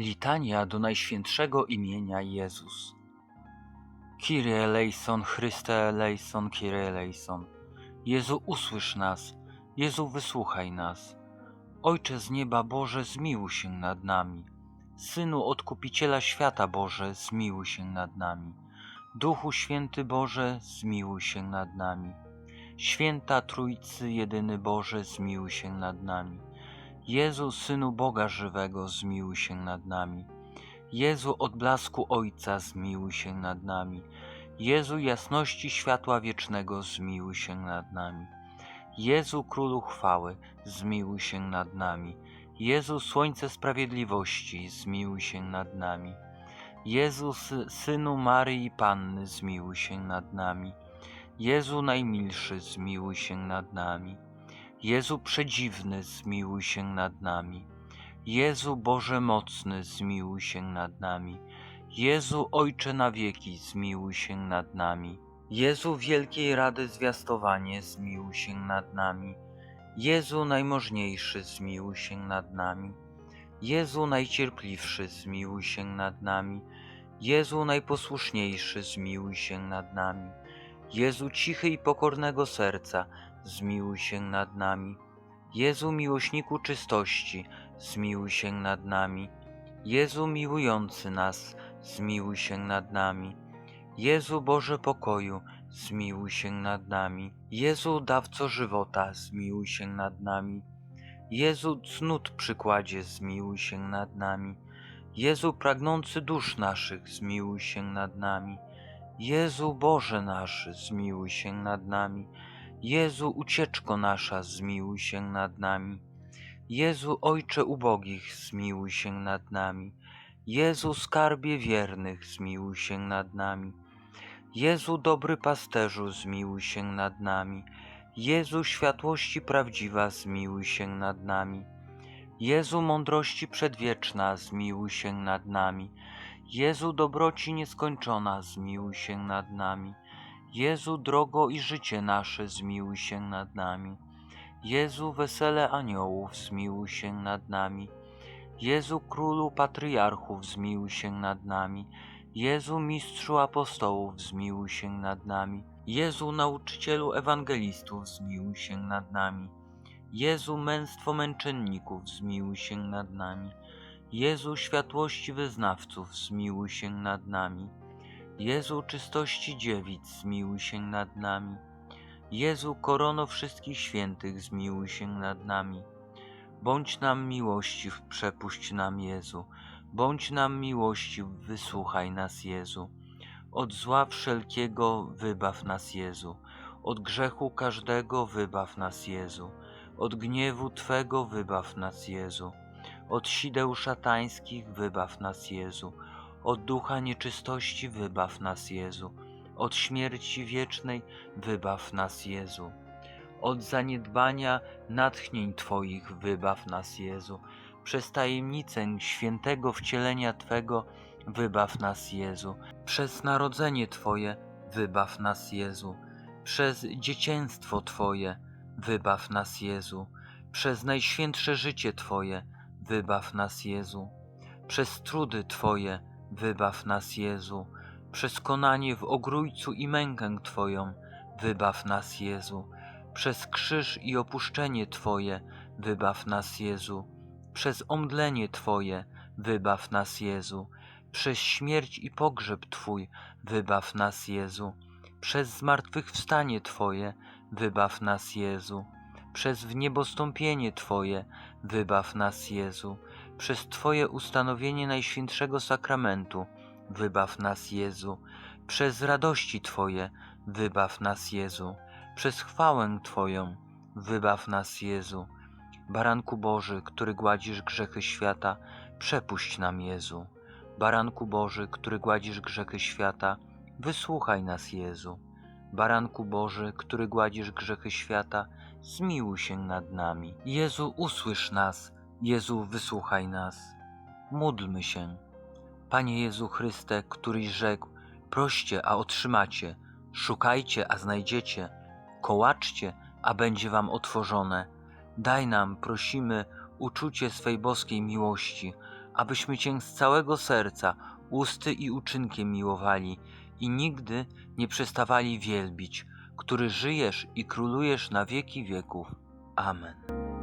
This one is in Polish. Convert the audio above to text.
Litania do Najświętszego imienia Jezus. Kyrie eleison, Chryste eleison, Kyrie eleison. Jezu, usłysz nas. Jezu, wysłuchaj nas. Ojcze z nieba Boże, zmiłuj się nad nami. Synu Odkupiciela świata Boże, zmiłuj się nad nami. Duchu Święty Boże, zmiłuj się nad nami. Święta Trójcy, jedyny Boże, zmiłuj się nad nami. Jezu, Synu Boga żywego, zmiłuj się nad nami. Jezu, odblasku Ojca, zmiłuj się nad nami. Jezu, jasności światła wiecznego, zmiłuj się nad nami. Jezu, Królu chwały, zmiłuj się nad nami. Jezu, Słońce Sprawiedliwości, zmiłuj się nad nami. Jezu, Sy- Synu Maryi Panny, zmiłuj się nad nami. Jezu, Najmilszy, zmiłuj się nad nami. Jezu Przedziwny, zmiłuj się nad nami. Jezu Boże Mocny, zmiłuj się nad nami. Jezu Ojcze na wieki, zmiłuj się nad nami. Jezu Wielkiej Rady Zwiastowanie, zmiłuj się nad nami. Jezu Najmożniejszy, zmiłuj się nad nami. Jezu Najcierpliwszy, zmiłuj się nad nami. Jezu Najposłuszniejszy, zmiłuj się nad nami. Jezu Cichy i pokornego serca, zmiłuj się nad nami. Jezu miłośniku czystości, zmiłuj się nad nami. Jezu miłujący nas, zmiłuj się nad nami. Jezu Boże pokoju, zmiłuj się nad nami. Jezu dawco żywota, zmiłuj się nad nami. Jezu cnót przykładzie, zmiłuj się nad nami. Jezu pragnący dusz naszych, zmiłuj się nad nami. Jezu Boże nasz, zmiłuj się nad nami. Jezu ucieczko nasza, zmiłuj się nad nami. Jezu Ojcze ubogich, zmiłuj się nad nami. Jezu skarbie wiernych, zmiłuj się nad nami. Jezu dobry pasterzu, zmiłuj się nad nami. Jezu światłości prawdziwa, zmiłuj się nad nami. Jezu mądrości przedwieczna, zmiłuj się nad nami. Jezu dobroci nieskończona, zmiłuj się nad nami. Jezu drogo i życie nasze, zmiłuj się nad nami. Jezu wesele aniołów, zmiłuj się nad nami. Jezu królu patriarchów, zmiłuj się nad nami. Jezu mistrzu apostołów, zmiłuj się nad nami. Jezu nauczycielu ewangelistów, zmiłuj się nad nami. Jezu męstwo męczenników, zmiłuj się nad nami. Jezu światłości wyznawców, zmiłuj się nad nami. Jezu czystości dziewic, zmiłuj się nad nami. Jezu korono wszystkich świętych, zmiłuj się nad nami. Bądź nam miłościw, przepuść nam Jezu. Bądź nam miłościw, wysłuchaj nas Jezu. Od zła wszelkiego wybaw nas Jezu. Od grzechu każdego wybaw nas Jezu. Od gniewu Twego wybaw nas Jezu. Od sideł szatańskich wybaw nas Jezu. Od ducha nieczystości wybaw nas Jezu. Od śmierci wiecznej wybaw nas Jezu. Od zaniedbania natchnień Twoich wybaw nas Jezu. Przez tajemnicę świętego wcielenia Twego wybaw nas Jezu. Przez narodzenie Twoje wybaw nas Jezu. Przez dzieciństwo Twoje wybaw nas Jezu. Przez najświętsze życie Twoje wybaw nas Jezu. Przez trudy Twoje wybaw nas Jezu. Przez konanie w ogrójcu i mękę Twoją wybaw nas Jezu. Przez krzyż i opuszczenie Twoje wybaw nas Jezu. Przez omdlenie Twoje wybaw nas Jezu. Przez śmierć i pogrzeb Twój wybaw nas Jezu. Przez zmartwychwstanie Twoje wybaw nas Jezu. Przez wniebostąpienie Twoje wybaw nas Jezu. Przez Twoje ustanowienie Najświętszego Sakramentu wybaw nas Jezu. Przez radości Twoje wybaw nas Jezu. Przez chwałę Twoją wybaw nas Jezu. Baranku Boży, który gładzisz grzechy świata, przepuść nam Jezu. Baranku Boży, który gładzisz grzechy świata, wysłuchaj nas Jezu. Baranku Boży, który gładzisz grzechy świata, zmiłuj się nad nami. Jezu, usłysz nas. Jezu, wysłuchaj nas. Módlmy się. Panie Jezu Chryste, któryś rzekł, proście, a otrzymacie, szukajcie, a znajdziecie, kołaczcie, a będzie wam otworzone. Daj nam, prosimy, uczucie swej boskiej miłości, abyśmy Cię z całego serca, usty i uczynkiem miłowali i nigdy nie przestawali wielbić, który żyjesz i królujesz na wieki wieków. Amen.